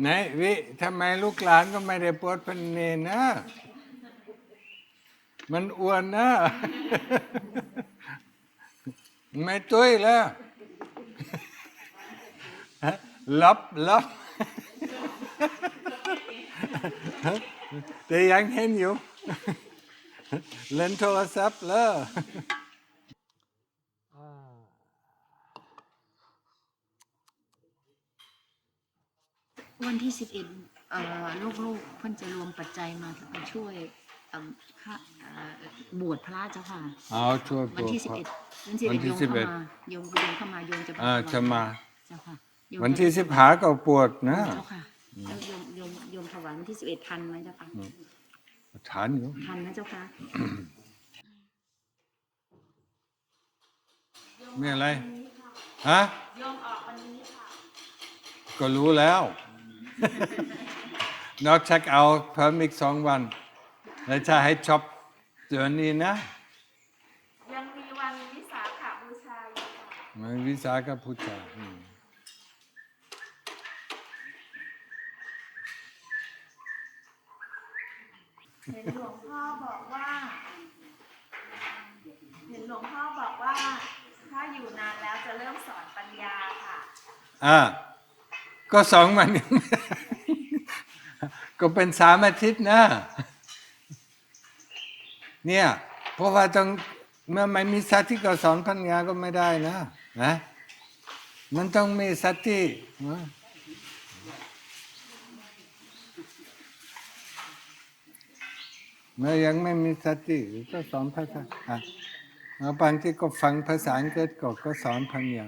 ไหนวิทำไมลูกหลานก็ไม่ได้ปวดพันเนนนะ มันอ้วนนะ ไม่ตุ้ยแล้วลับลับแต่ยังเห็นอยู่ เล่นโทรศัพท์แล้ว วันที่สิบเอ็ดลูกๆเพิ่นจะรวมปัจจัยมามาช่วยเอิ่มพระเอ่อบวชพระเจ้าค่ะเอาช่วยวันที่สิบพเอ็ระดวันที่วันที่สิบเอ็ด11โยมเข้ามาโยมโยมเข้ามาโยมจะอ่าจะมาเจ้าค่ะโยมวันที่จะสิบหาก็ปวดนะเจ้าค่ะแล้วโยมโยมโยมถวายวันที่สิบเอ็ดทันไหมเจ้าค่ะฐานอยู่ทันนะเจ้าค่ะมีอะไรฮะก็รู้แล้ว นอกจากเอาเพิ่มอีกสองวัน แล้วจะให้จบเดือนนี้นะ ยังมีวันวิสาขบูชาอยู่ค่ะมันวิสาขบูชาอืมเห็นหลวงพ่อบอกว่า เห็นหลวงพ่อบอกว่า ถ้าอยู่นานแล้วจะเริ่มสอนปัญญาค่ะ อ่า ก็สองวันยังก็เป็นสามอาทิตย์นะ เนี่ย เพราะว่าต้องเมื่อไม่มีสติก็สอนปัญญาก็ไม่ได้นะนะมันต้องมีสตินะเมื่อยังไม่มีสติก็สอนภาษาอะแล้วบางที่ก็ฟังภาษาอังกฤษก็ก็สอนปัญญา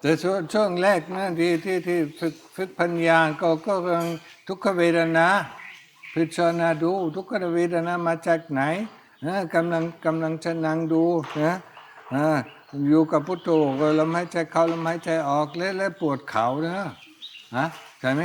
แต่ช่วงช่วงแรกนะที่ที่ที่ฝึกฝึกปัญญาก็ก็กำลังทุกขเวทนาพิจารณาดูทุกขเวทนามาจากไหนนะกำลังกำลังจะนั่งดูนะอยู่กับพุทโธก็ลมหายใจเข้าลมหายใจออกแล้วแล้วปวดเข่านะฮะใช่ไหม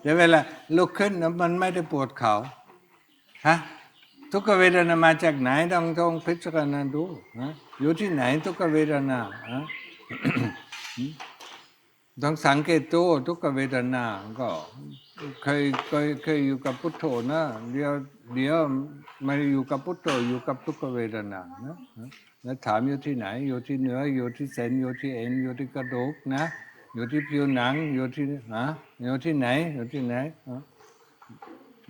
แต่เวลาลุกขึ้นมันไม่ได้ปวดเข่าฮะทุกขเวทนามาจากไหนต้องต้องพิจารณาดูนะอยู่ที่ไหนทุกขเวทนาฮะ ต้องสังเกตตัวทุกขเวทนา ก็เคยเคยเคยอยู่กับพุทโธนะเดี๋ยวเดี๋ยวไมาอยู่กับพุทโธอยู่กับทุกขเวทนานะแล้วถามอยู่ที่ไหน อยู่ที่เนื้ออยู่ที่เส้นอยู่ที่เอ็นอยู่ที่กระดูกนะ อยู่ที่ผิวหนังอยู่ที่ฮะอยู่ที่ไหน อยู่ที่ไหน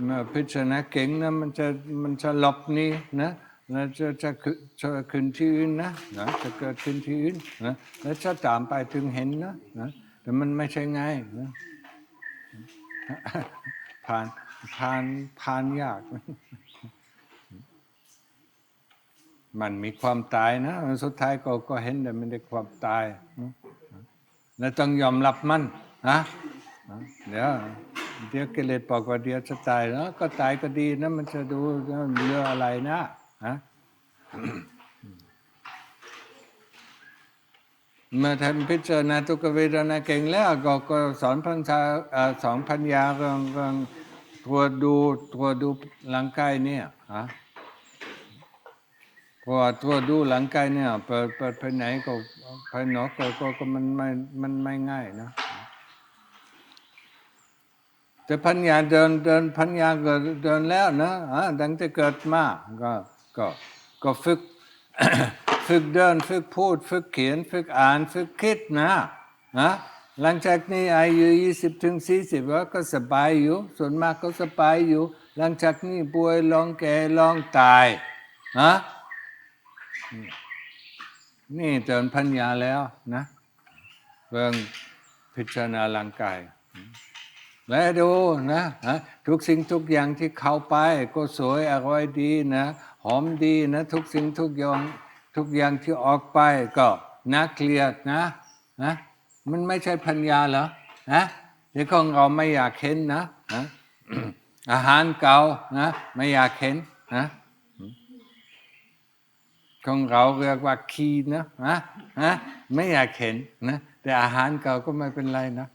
มื่อพิจารณาเก่งนะมันจะมันจะหลบหนี้นะ แล้วจะจะขึ้นจะขึ้นที่อื่นนะนะจะเกิดขึ้นที่อื่นนะแล้วจะตามไปถึงเห็นนะนะแต่มันไม่ใช่ง่ายนะผ่านผ่านผ่านยาก มันมีความตายนะสุดท้ายก็ก็เห็นแต่ไม่ได้ความตายนะแล้วต้องยอมรับมันนะเดี๋ยวเดี๋ยวกิเลสบอกว่าเดี๋ยวจะตายนะก็ตายก็ดีนะมันจะดูเรื่องอะไรนะ ฮะมื่อท่านพิจารณาทุกเวทนาเก่งแล้วก็ก็สอนพันชาสอนพัญญาเรื่องเรื่องตัวดูตัวดูร่างกายเนี่ยฮะพราตัวดูร่างกายเนี่ยเปิดเปิดภายไหนก็ภายนอกก็ก็ก็มันไม่มันไม่ง่ายนะแต่พัญญาเดินเดินพัญญาก็เดินแล้วนะฮะตั้งแต่เกิดมาก็ ก็ก็ฝึกฝึกเดินฝึกพูด ฝึกเขียน ฝึกอ่าน ฝึกคิดนะนะหลังจากนี้อายุ20ถึง40ว่าก็สบายอยู่ ส่วนมากก็สบายอยู่ หลังจากนี้ป่วยลองแก่ลองตายนะนี่เตือนพัญญาแล้วนะเรื่องพิจารณาร่างกาย และดูนะฮะทุกสิ่งทุกอย่างที่เข้าไปก็สวยอร่อยดีนะ หอมดีนะทุกสิ่งทุกอย่างทุกอย่างที่ออกไปก็น่าเกลียดนะนะมันไม่ใช่พัญญาเหรอนะเดี๋ยวของเราไม่อยากเห็นนะนะอาหารเก่านะไม่อยากเห็นนะของเราเรียกว่าคีนะนะนะไม่อยากเห็นนะแต่อาหารเก่าก็ไม่เป็นไรนะ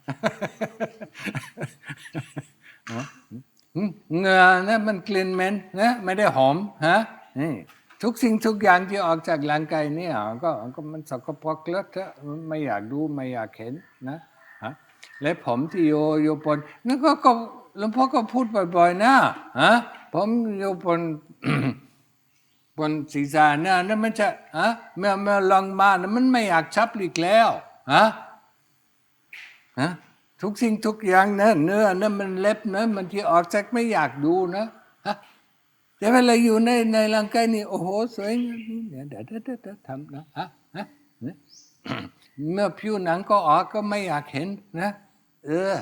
เงื่อนะมันกลิ่นเหม็นนะไม่ได้หอมฮะ นี่ทุกสิ่งทุกอย่างที่ออกจากร่างกายเนี่ยก็ก็มันสกปรกเลอะเทอะไม่อยากดูไม่อยากเห็นนะฮะและผมที่โยโยปนนั่นก็ก็หลวงพ่อก็พูดบ่อยๆนะฮะผมโยปนบนศีรษะเนี่ยนั่นมันจะฮะเมื่อเมื่อลองมานะมันไม่อยากชับอีกแล้วฮะฮะทุกสิ่งทุกอย่างนะเนื้อนะมันเล็บนะมันที่ออกจากไม่อยากดูนะฮะ แต่เวลาอยู่ในในร่างกายนี่โอ้โหสวยงามนี่เนี่ยเดี๋ยวเดี๋ยวเดี๋ยวเดี๋ยวทำนะฮะฮะเมื่อผิวหนังก็ออกก็ไม่อยากเห็นนะ เออ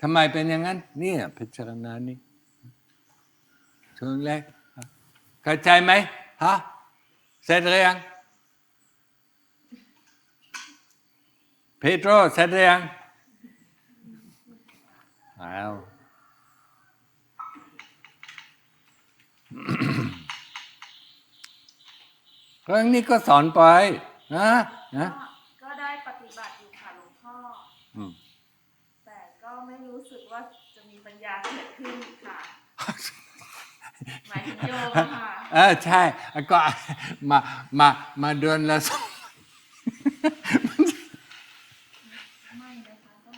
ทำไมเป็นอย่างนั้นนี่พิจารณานี่ช่วงแรกเข้าใจไหมฮะเสร็จหรือยังเปโตรเสร็จหรือยังอ้าว ครั้งนี้ก็สอนไปนะนะก็ก็ได้ปฏิบัติอยู่ค่ะหลวงพ่ออืมแต่ก็ไม่รู้สึกว่าจะมีปัญญาเกิดขึ้นค่ะ หมายถึงโยมอะค่ะ เออใช่ก็มามามาเดือนละสองไม่นะคะก็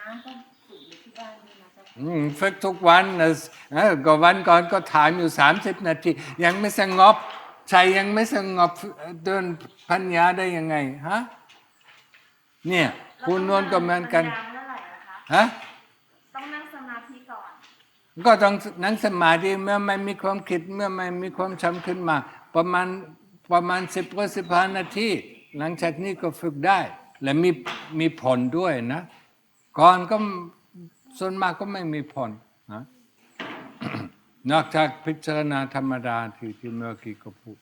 น้ำก็ฝึกอยู่ที่บ้านนี่นะเจ้าค่ะอืมฝึกทุกวันนะเออก็วันก่อนก็ถามอยู่สามสิบนาที ยังไม่สงบ ใจยังไม่สงบเดินปัญญาได้ยังไงฮะเนี่ยคุณนวลก็เหมือนกันแล้วต้องนั่งปัญญาเมื่อไหร่นะคะฮะต้องนั่งสมาธิก่อน ก็ต้องนั่งสมาธิเมื่อไม่มีความคิดเมื่อไม่มีความจำขึ้นมา ประมาณประมาณสิบก็สิบห้านาทีหลังจากนี้ก็ฝึกได้ และมีมีผลด้วยนะ ก่อนก็ส่วนมากก็ไม่มีผลนะ นอกจากพิจารณาธรรมดาที่ที่เมื่อกี้ก็พูด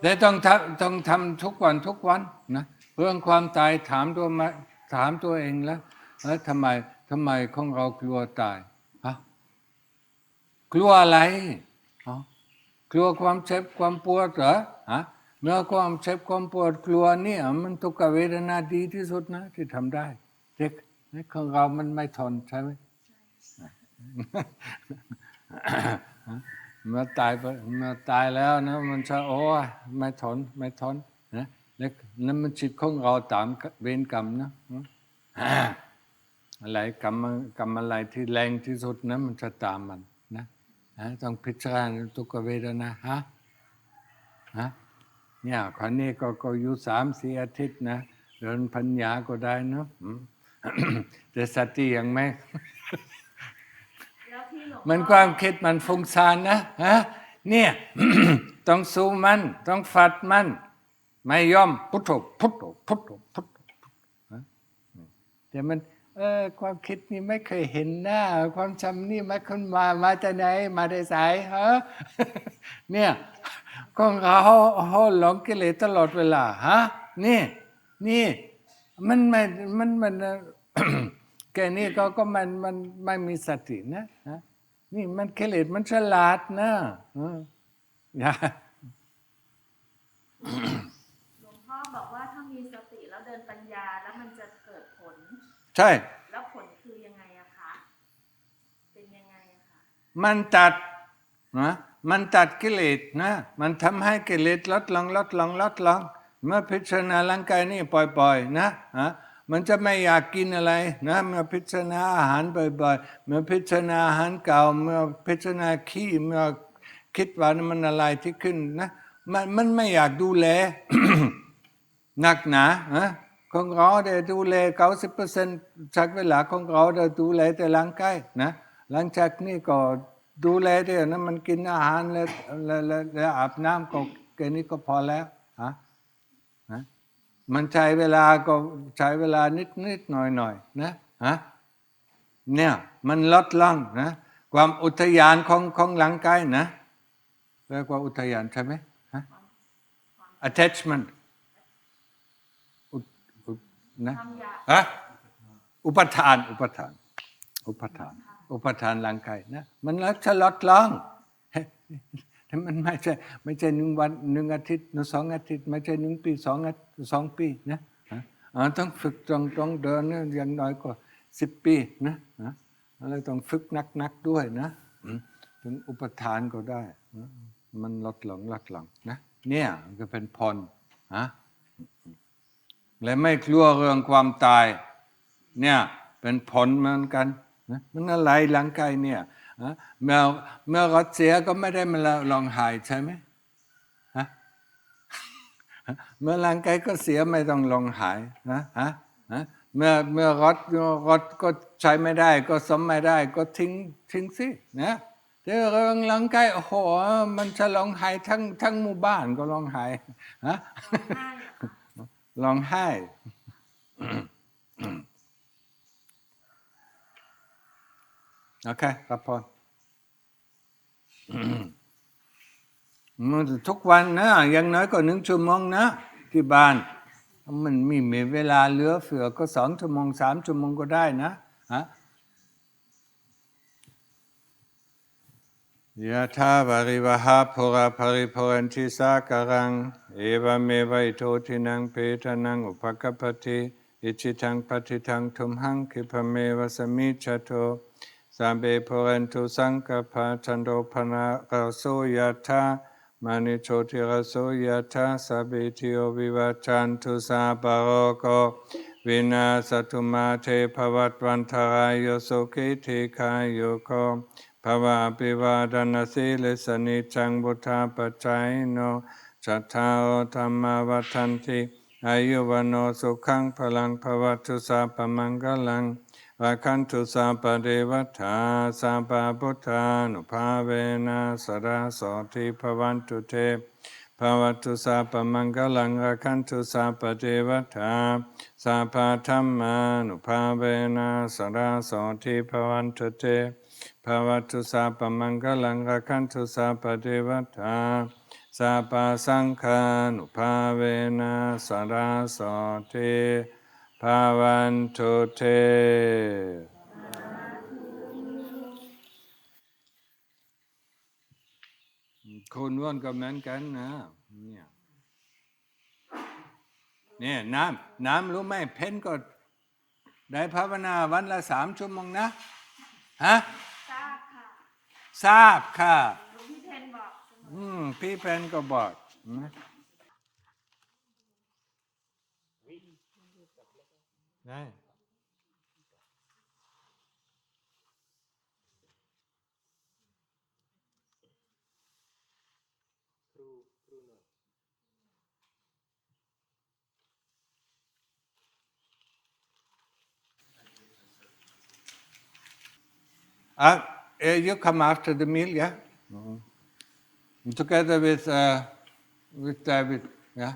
แต่ต้องทำต้องทำทุกวันทุกวันนะเรื่องความตายถามตัวมาถามตัวเองแล้วแล้วทำไมทำไมของเรากลัวตายฮะกลัวอะไรกลัวความเจ็บความปวดเหรอฮะเมื่อความเจ็บความปวดกลัวเนี่ยมันทุกขเวทนาดีที่สุดนะ ที่ทำได้เด็กของเรามันไม่ทนใช่ไหม มื่อตายเมื่อตายแล้วนะ มันจะโอ้ไม่ทนไม่ทนนะแล้วนั่นมันจิตของเราตามเวรกรรมนะอะไรกรรมกรรมอะไรที่แรงที่สุดนะมันจะตามมันนะนะต้องพิจารณาทุกเวทนาฮะฮะเนี่ยคราวนี้ก็ก็อยู่สามสี่อาทิตย์นะเดินพัญญาก็ได้เนะแต่สติยังไม่แล้วที่หลวง มันความคิดมันฟุ้งซ่านนะฮะเนี่ยต้องสู้มันต้องฟัดมัน ไม่ยอมพุทโธพุทโธพุทโธพุทโธแต่มันเออความคิดนี่ไม่เคยเห็นหน้า ความจำนี่ไม่คนมามาจากไหนมาได้สายฮะเนี่ยของเราเขาหลงกิเลสตลอดเวลาฮะนี่นี่มันไม่มันมันแค่นี้ก็ก็มันมันไม่มีสตินะฮะ นี่มันกิเลสมันฉลาดนะเอออย่าหลวงพ่อบอกว่าถ้ามีสติแล้วเดินปัญญาแล้วมันจะเกิดผล ใช่ แล้วผลคือยังไงอะคะ เป็นยังไงอะคะ มันตัดนะมันตัดกิเลสนะ มันทำให้กิเลสลดลงลดลงลดลงเมื่อพิจารณาร่างกายนี่ปล่อยๆนะฮะ มันจะไม่อยากกินอะไรนะมื่อพิจารณาอาหารบ่อยๆเมื่อพิจารณาอาหารเก่าเมื่อพิจารณาขี้เมื่อคิดว่ามันอะไรที่ขึ้นนะมันมันไม่อยากดูแลหนักหนาฮะของเราได้ดูแลเก้าสิบเปอร์เซ็นต์จากเวลาของเราได้ดูแลแต่ร่างกายนะหลังจากนี้ก็ดูแลได้นะมันกินอาหารแล้วแล้วแล้วอาบน้ำก็แค่นี้ก็พอแล้วฮะ มันใช้เวลาก็ใช้เวลานิดนิดหน่อยหน่อยนะฮะเนี่ยมันลดลงนะความอุทยานของของร่างกายนะเรียกว่าอุทยานใช่ไหมฮะ attachment อุอุนะความอยากฮะอุปทาน อุปทาน อุปทาน อุปทานร่างกายนะมันแล้วจะลดลงแต่ มันไม่ใช่ไม่ใช่หนึ่งวันหนึ่งอาทิตย์หรือสองอาทิตย์ ไม่ใช่หนึ่งปีสองสองปีนะฮะอ่าต้องฝึกต้องต้องเดินนี่ยอย่างน้อยก็สิบปีนะนะแล้วต้องฝึกนักๆด้วยนะถึงอุปทานก็ได้ มันลดหลงลดหลงนะเนี่ยก็เป็นพรนะและไม่กลัวเรื่องความตาย เนี่ยเป็นผลเหมือนกันนะมันอะไรหลังกายเนี่ย เมื่อเมื่อรัสเซียก็ไม่ได้มาลองหายใช่ไหมฮะเมื่อร่างกายก็เสียไม่ต้องลองหายนะฮะฮะเมื่อเมื่อรถรถก็ใช้ไม่ได้ก็สมไม่ได้ก็ทิ้งทิ้งสินะแต่เรื่องร่างกายโอ้โหมันจะลองหายทั้งทั้งหมู่บ้านก็ลองหายฮะได้ค่ะลองไห้ โอเค รับพรมันทุกวันนะอย่างน้อยก็หนึ่งชั่วโมงนะ ที่บ้าน มันมีมีเวลาเหลือเฟือก็สองชั่วโมงสามชั่วโมงก็ได้นะฮะยะถาวาริวหาภราภริภรันทิสาการัง เอวเมวัยโททินังเปทานังอุปกปปติอิจิตังปฏิทังทุมหังคิพะเมวสมิจฉโต สัมเบภรันตุสังกปะชันโดพนาราโสยะถามณิโชติราโสยะถาสัพพิติโอวิวัจจันตุสาปะโรโกวินาสตุมาเทภวัตวันทรายโยสุขิธิคายโยโกภวะปิวาดนาสิเลสนิจังบุทาปัจจัยโนจัตตาโอธรรมวัฏันติอายุวโนสุขังพลังภวตุสาปมังกลัง ราคันตุสาปเดวตาสาปพุทธานุภาเวนะสราโสติภวันตุเตภวตุสาปมังกลังราคันตุสาปเดวตาสาปธรรมานุภาเวนะสราโสติภวันตุเตภวตุสาปมังกลังรักขันตุสาปเดวตาสาปสังฆานุภาเวนะสาราโสเท ภาวันตุเทคนว่นก็เหมือนกันนะเนี่ยเนี่ยน้ำน้ำรู้ไหมเพนก็ได้ภาวนาวันละสามชั่วโมงนะฮะทราบค่ะทราบค่ะหลวงพี่เพนบอกเสมออืมพี่เพนก็บอกนะ นะครูครูหน่อยอ่ะ eh, you come after the meal, yeah? Mm -hmm. Together with, uh, with David, yeah?